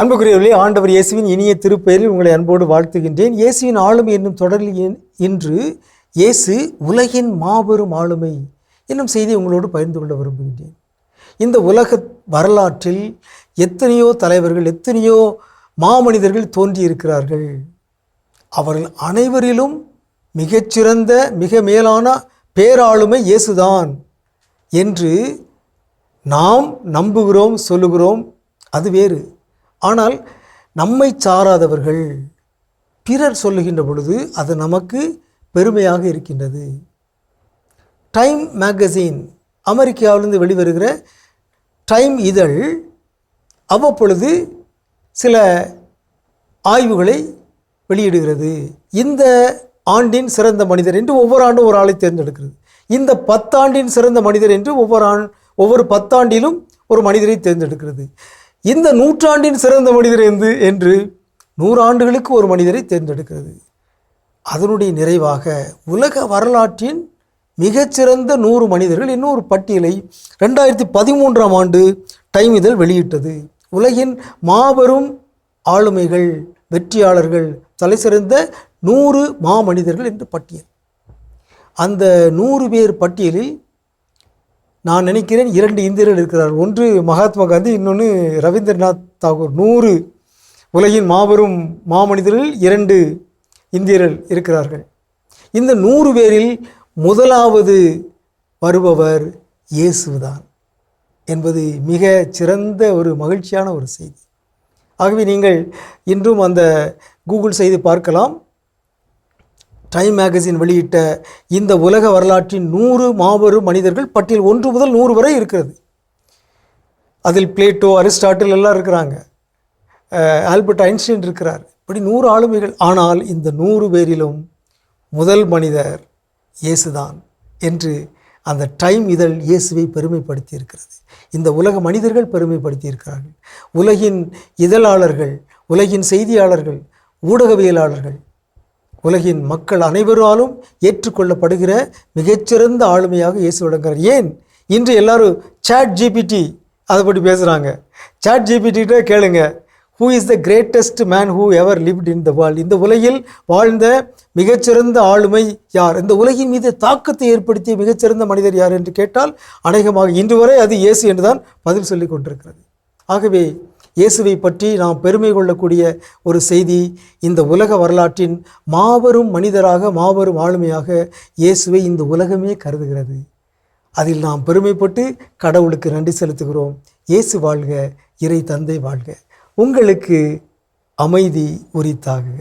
அன்புக்குரியவர்களே ஆண்டவர் இயேசுவின் இனிய திருப்பெயரில் உங்களை அன்போடு வாழ்த்துகின்றேன். இயேசுவின் ஆளுமை என்னும் தொடரில் இன்று இயேசு உலகின் மாபெரும் ஆளுமை என்னும் செய்தியை உங்களோடு பகிர்ந்து கொள்ள விரும்புகின்றேன். இந்த உலக வரலாற்றில் எத்தனையோ தலைவர்கள் எத்தனையோ மாமனிதர்கள் தோன்றியிருக்கிறார்கள். அவர்கள் அனைவரிலும் மிகச்சிறந்த மிக மேலான பேராளுமை இயேசுதான் என்று நாம் நம்புகிறோம் சொல்லுகிறோம். அது வேறு. ஆனால் நம்மை சாராதவர்கள் பிறர் சொல்லுகின்ற பொழுது அது நமக்கு பெருமையாக இருக்கின்றது. டைம் மேகசின் அமெரிக்காவிலிருந்து வெளிவருகிற டைம் இதழ் அவ்வப்பொழுது சில ஆய்வுகளை வெளியிடுகிறது. இந்த ஆண்டின் சிறந்த மனிதர் என்று ஒவ்வொரு ஆண்டும் ஒரு ஆளை தேர்ந்தெடுக்கிறது. இந்த பத்தாண்டின் சிறந்த மனிதர் என்று ஒவ்வொரு ஆண் ஒவ்வொரு பத்தாண்டிலும் ஒரு மனிதரை தேர்ந்தெடுக்கிறது. இந்த நூற்றாண்டின் சிறந்த மனிதர் என்று என்று நூறாண்டுகளுக்கு ஒரு மனிதரை தேர்ந்தெடுக்கிறது. அதனுடைய நிறைவாக உலக வரலாற்றின் மிகச்சிறந்த நூறு மனிதர்கள் இன்னொரு பட்டியலை ரெண்டாயிரத்தி பதிமூன்றாம் ஆண்டு டைம் இதழ் வெளியிட்டது. உலகின் மாபெரும் ஆளுமைகள் வெற்றியாளர்கள் தலைசிறந்த நூறு மாமனிதர்கள் என்று பட்டியல். அந்த நூறு பேர் பட்டியலில் நான் நினைக்கிறேன் இரண்டு இந்தியர்கள் இருக்கிறார். ஒன்று மகாத்மா காந்தி இன்னொன்று ரவீந்திரநாத் தாகூர். நூறு உலகின் மாபெரும் மாமனிதர்கள் இரண்டு இந்தியர்கள் இருக்கிறார்கள். இந்த நூறு பேரில் முதலாவது வருபவர் இயேசுதான் என்பது மிக சிறந்த ஒரு மகிழ்ச்சியான ஒரு செய்தி. ஆகவே நீங்கள் இன்றும் அந்த கூகுள் செய்து பார்க்கலாம். டைம் மேகசின் வெளியிட்ட இந்த உலக வரலாற்றின் நூறு மாபெரும் மனிதர்கள் பட்டியல் ஒன்று முதல் நூறு வரை இருக்கிறது. அதில் பிளேட்டோ அரிஸ்டாட்டில் எல்லாம் இருக்கிறாங்க. ஆல்பர்ட் ஐன்ஸ்டைன் இருக்கிறார். இப்படி நூறு ஆளுமைகள். ஆனால் இந்த நூறு பேரிலும் முதல் மனிதர் இயேசுதான் என்று அந்த டைம் இதழ் இயேசுவை பெருமைப்படுத்தி இருக்கிறது இந்த உலக மனிதர்கள் பெருமைப்படுத்தி இருக்கிறார்கள் உலகின் இதழாளர்கள் உலகின் செய்தியாளர்கள் ஊடகவியலாளர்கள் உலகின் மக்கள் அனைவராலும் ஏற்றுக்கொள்ளப்படுகிற மிகச்சிறந்த ஆளுமையாக இயேசு விளங்குகிறார் ஏன்? இன்று எல்லாரும் சாட் ஜிபிடி அதை பற்றி பேசுகிறாங்க சாட் ஜிபிடிகிட்ட கேளுங்க. Who is the greatest man who ever lived in the world இந்த உலகில் வாழ்ந்த மிகச்சிறந்த ஆளுமை யார்? இந்த உலகின் மீது தாக்கத்தை ஏற்படுத்திய மிகச்சிறந்த மனிதர் யார் என்று கேட்டால் அநேகமாக இன்று வரை அது இயேசு என்றுதான் பதில் சொல்லிக் கொண்டிருக்கிறது. ஆகவே இயேசுவை பற்றி நாம் பெருமை கொள்ளக்கூடிய ஒரு செய்தி. இந்த உலக வரலாற்றின் மாபெரும் மனிதராக மாபெரும் ஆளுமையாக இயேசுவை இந்த உலகமே கருதுகிறது. அதில் நாம் பெருமைப்பட்டு கடவுளுக்கு நன்றி செலுத்துகிறோம். இயேசு வாழ்க இறை தந்தை வாழ்க. உங்களுக்கு அமைதி உரித்தாகுக.